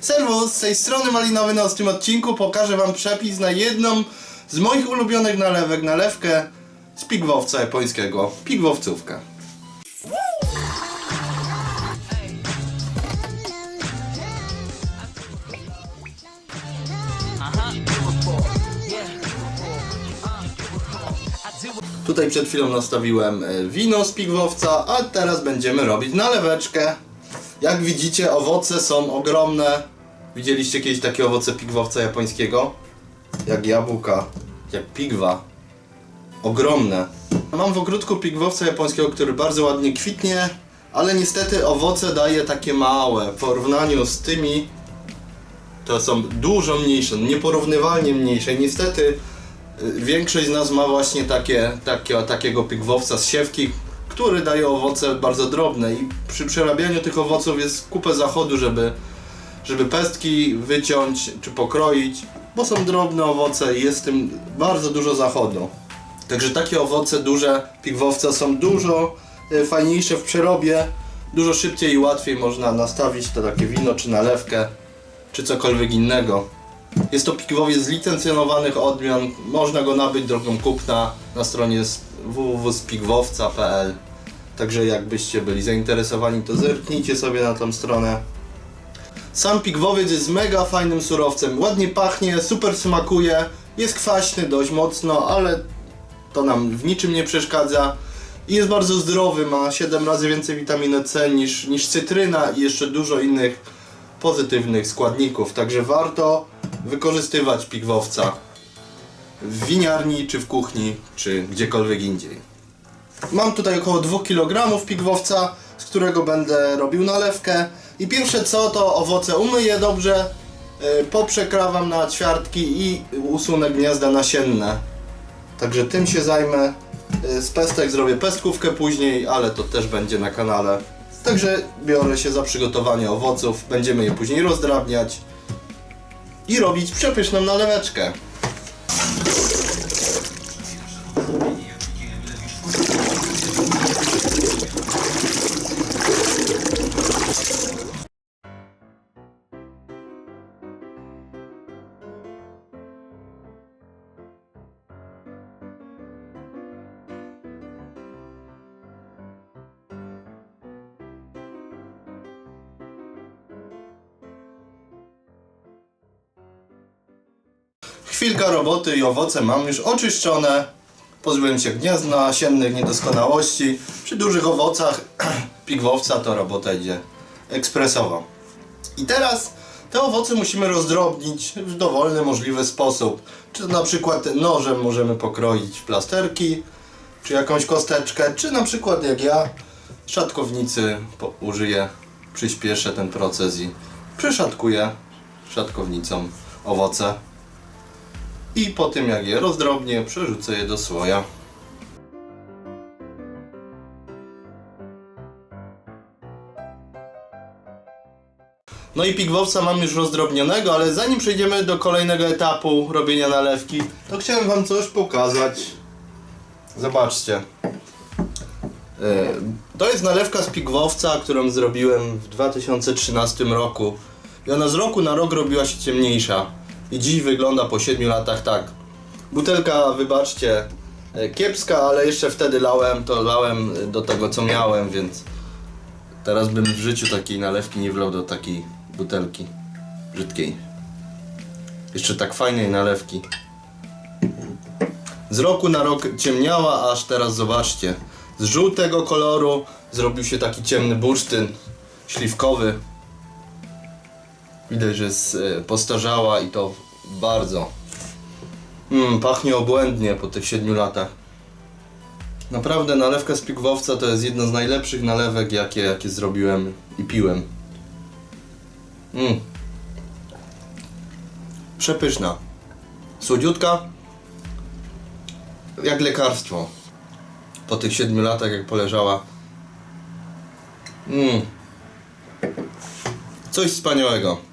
Serwus, z tej strony Malinowy na tym odcinku pokażę wam przepis na jedną z moich ulubionych nalewek, nalewkę z pigwowca japońskiego, pigwowcówkę. Tutaj przed chwilą nastawiłem e, wino z pigwowca, a teraz będziemy robić naleweczkę. Jak widzicie, owoce są ogromne. Widzieliście kiedyś takie owoce pigwowca japońskiego? Jak jabłka, jak pigwa. Ogromne. Mam w ogródku pigwowca japońskiego, który bardzo ładnie kwitnie, ale niestety owoce daje takie małe. W porównaniu z tymi to są dużo mniejsze, nieporównywalnie mniejsze. Niestety y, większość z nas ma właśnie takie, takie, takiego pigwowca z siewki, który daje owoce bardzo drobne i przy przerabianiu tych owoców jest kupę zachodu, żeby, żeby pestki wyciąć czy pokroić, bo są drobne owoce i jest w tym bardzo dużo zachodu. Także takie owoce duże pigwowca są dużo e, fajniejsze w przerobie, dużo szybciej i łatwiej można nastawić to takie wino czy nalewkę czy cokolwiek innego. Jest to pigwowiec z licencjonowanych odmian. Można go nabyć drogą kupna na stronie www.spigwowca.pl. Także jakbyście byli zainteresowani, to zerknijcie sobie na tą stronę. Sam pigwowiec jest mega fajnym surowcem. Ładnie pachnie, super smakuje. Jest kwaśny dość mocno, ale to nam w niczym nie przeszkadza. I jest bardzo zdrowy, ma 7 razy więcej witaminy C niż, niż cytryna i jeszcze dużo innych pozytywnych składników. Także warto wykorzystywać pigwowca w winiarni, czy w kuchni, czy gdziekolwiek indziej. Mam tutaj około 2 kg pigwowca, z którego będę robił nalewkę. I pierwsze co to owoce umyję dobrze, yy, poprzekrawam na ćwiartki i usunę gniazda nasienne. Także tym się zajmę. Yy, Z pestek zrobię pestkówkę później, ale to też będzie na kanale. Także biorę się za przygotowanie owoców, będziemy je później rozdrabniać i robić przepyszną naleweczkę. Chwilka roboty i owoce mam już oczyszczone. Pozbyłem się gniazd nasiennych niedoskonałości. Przy dużych owocach pigwowca to robota idzie ekspresowo. I teraz te owoce musimy rozdrobnić w dowolny możliwy sposób. Czy na przykład nożem możemy pokroić plasterki, czy jakąś kosteczkę, czy na przykład jak ja szatkownicy użyję, przyspieszę ten proces i przeszatkuję szatkownicą owoce i po tym jak je rozdrobnię, przerzucę je do słoja. No i pigwowca mam już rozdrobnionego, ale zanim przejdziemy do kolejnego etapu robienia nalewki, to chciałem wam coś pokazać. Zobaczcie. E, To jest nalewka z pigwowca, którą zrobiłem w 2013 roku. I ona z roku na rok robiła się ciemniejsza. I dziś wygląda po 7 latach tak. Butelka, wybaczcie, e, kiepska, ale jeszcze wtedy lałem, to lałem e, do tego co miałem, więc teraz bym w życiu takiej nalewki nie wlał do takiej butelki brzydkiej. Jeszcze tak fajnej nalewki. Z roku na rok ciemniała, aż teraz zobaczcie. Z żółtego koloru zrobił się taki ciemny bursztyn śliwkowy. Widać, że jest postarzała i to bardzo. Mm, pachnie obłędnie po tych 7 latach. Naprawdę nalewka z pigwowca to jest jedna z najlepszych nalewek, jakie, jakie zrobiłem i piłem. Mm. Przepyszna. Słodziutka. Jak lekarstwo. Po tych 7 latach, jak poleżała. Mm. Coś wspaniałego.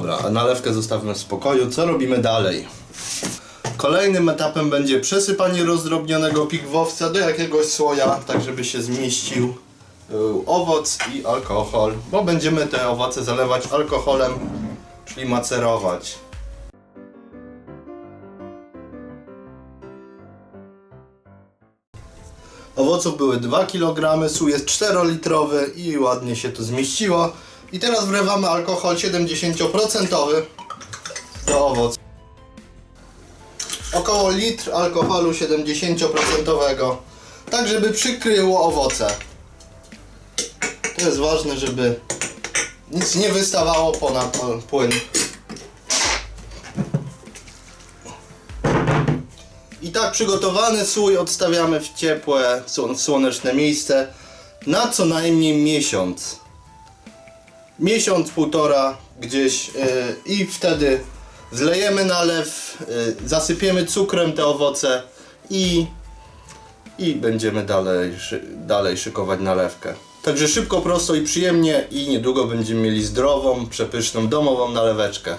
Dobra, a nalewkę zostawmy w spokoju. Co robimy dalej? Kolejnym etapem będzie przesypanie rozdrobnionego pigwowca do jakiegoś słoja, tak żeby się zmieścił y, owoc i alkohol, bo będziemy te owoce zalewać alkoholem czyli macerować. Owoców były 2 kg, sół jest 4-litrowy i ładnie się to zmieściło. I teraz wlewamy alkohol 70% do owoców. Około litr alkoholu 70%, tak żeby przykryło owoce. To jest ważne, żeby nic nie wystawało ponad płyn. I tak przygotowany słój odstawiamy w ciepłe, w słoneczne miejsce na co najmniej miesiąc. Miesiąc, półtora gdzieś yy, i wtedy zlejemy nalew, yy, zasypiemy cukrem te owoce i, i będziemy dalej, dalej szykować nalewkę. Także szybko, prosto i przyjemnie i niedługo będziemy mieli zdrową, przepyszną, domową naleweczkę.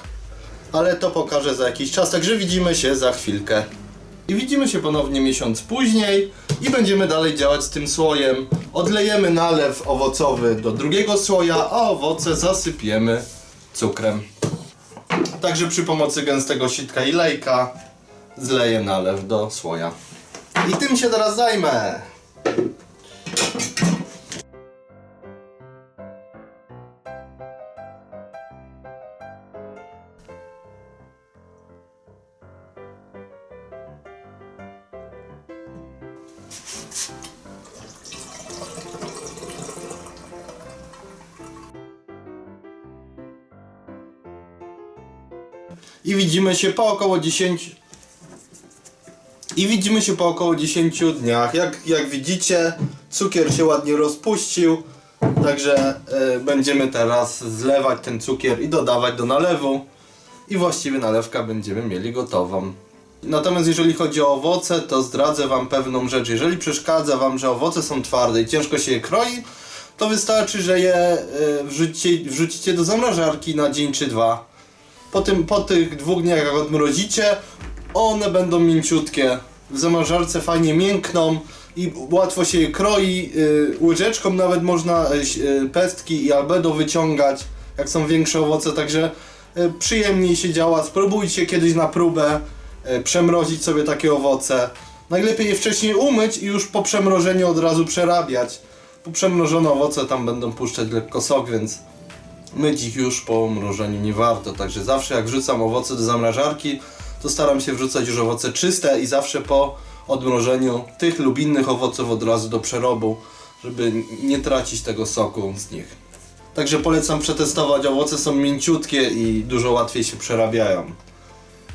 Ale to pokażę za jakiś czas, także widzimy się za chwilkę. I widzimy się ponownie miesiąc później i będziemy dalej działać z tym słojem. Odlejemy nalew owocowy do drugiego słoja, a owoce zasypiemy cukrem. Także przy pomocy gęstego sitka i lejka zleję nalew do słoja. I tym się teraz zajmę. I widzimy się po około 10 i widzimy się po około 10 dniach. Jak, jak widzicie, cukier się ładnie rozpuścił. Także e, będziemy teraz zlewać ten cukier i dodawać do nalewu. I właściwie nalewka będziemy mieli gotową. Natomiast jeżeli chodzi o owoce, to zdradzę Wam pewną rzecz. Jeżeli przeszkadza Wam, że owoce są twarde i ciężko się je kroi, to wystarczy, że je e, wrzucicie, wrzucicie do zamrażarki na dzień czy dwa po, tym, po tych dwóch dniach jak odmrozicie, one będą mięciutkie. W zamrażarce fajnie miękną i łatwo się je kroi. Yy, łyżeczką nawet można yy, pestki i albedo wyciągać, jak są większe owoce, także przyjemniej się działa. Spróbujcie kiedyś na próbę przemrozić sobie takie owoce. Najlepiej je wcześniej umyć i już po przemrożeniu od razu przerabiać. Po przemrożone owoce tam będą puszczać lekko sok, więc myć ich już po mrożeniu nie warto. Także zawsze jak wrzucam owoce do zamrażarki, to staram się wrzucać już owoce czyste i zawsze po odmrożeniu tych lub innych owoców od razu do przerobu, żeby nie tracić tego soku z nich. Także polecam przetestować, owoce są mięciutkie i dużo łatwiej się przerabiają.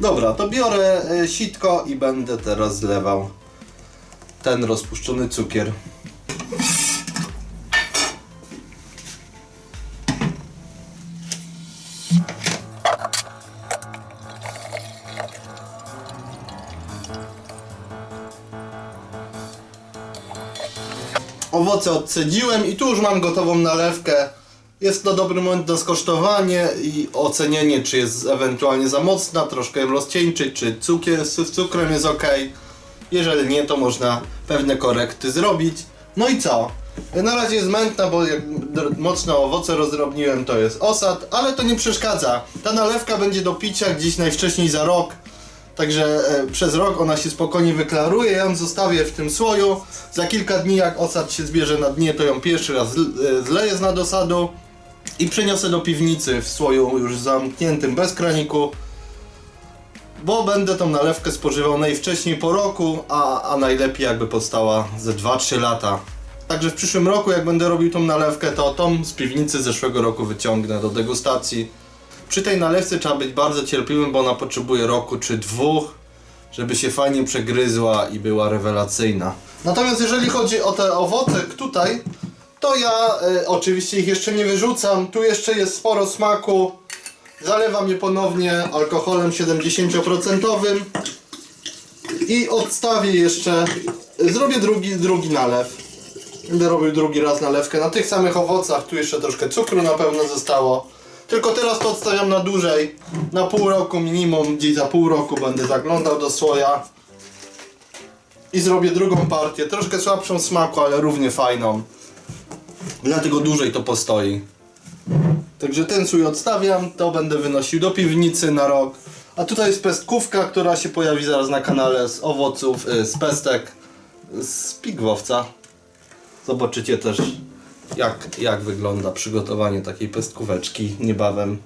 Dobra, to biorę e, sitko i będę teraz zlewał ten rozpuszczony cukier. Owoce odcedziłem i tu już mam gotową nalewkę. Jest to dobry moment na skosztowanie i ocenienie, czy jest ewentualnie za mocna, troszkę ją rozcieńczyć, czy cukier z cukrem jest ok. Jeżeli nie, to można pewne korekty zrobić. No i co? Na razie jest mętna, bo jak mocno owoce rozdrobniłem, to jest osad, ale to nie przeszkadza. Ta nalewka będzie do picia gdzieś najwcześniej za rok. Także e, przez rok ona się spokojnie wyklaruje, ja ją zostawię w tym słoju. Za kilka dni jak osad się zbierze na dnie, to ją pierwszy raz e, zleję z nadosadu i przeniosę do piwnicy w słoju już zamkniętym, bez kraniku. Bo będę tą nalewkę spożywał najwcześniej po roku, a, a najlepiej jakby powstała ze 2-3 lata. Także w przyszłym roku jak będę robił tą nalewkę, to tą z piwnicy zeszłego roku wyciągnę do degustacji. Przy tej nalewce trzeba być bardzo cierpliwym, bo ona potrzebuje roku czy dwóch, żeby się fajnie przegryzła i była rewelacyjna. Natomiast jeżeli chodzi o te owoce tutaj, to ja e, oczywiście ich jeszcze nie wyrzucam. Tu jeszcze jest sporo smaku. Zalewam je ponownie alkoholem 70% i odstawię jeszcze. Zrobię drugi, drugi nalew. Będę robił drugi raz nalewkę na tych samych owocach. Tu jeszcze troszkę cukru na pewno zostało. Tylko teraz to odstawiam na dłużej. Na pół roku minimum, gdzieś za pół roku będę zaglądał do słoja. I zrobię drugą partię. Troszkę słabszą smaku, ale równie fajną. Dlatego dłużej to postoi. Także ten sój odstawiam, to będę wynosił do piwnicy na rok. A tutaj jest pestkówka, która się pojawi zaraz na kanale z owoców, y, z pestek, z pigwowca. Zobaczycie też jak, jak wygląda przygotowanie takiej pestkóweczki niebawem.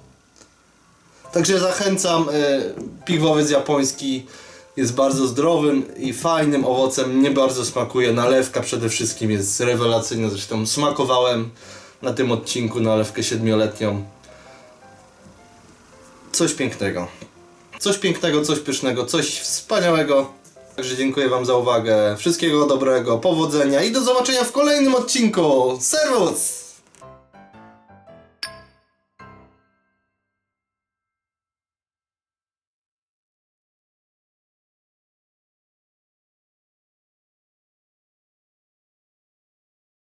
Także zachęcam, y, pigwowiec japoński jest bardzo zdrowym i fajnym owocem, mnie bardzo smakuje, nalewka przede wszystkim jest rewelacyjna, zresztą smakowałem na tym odcinku nalewkę siedmioletnią. Coś pięknego. Coś pięknego, coś pysznego, coś wspaniałego. Także dziękuję Wam za uwagę. Wszystkiego dobrego, powodzenia i do zobaczenia w kolejnym odcinku. Serwus!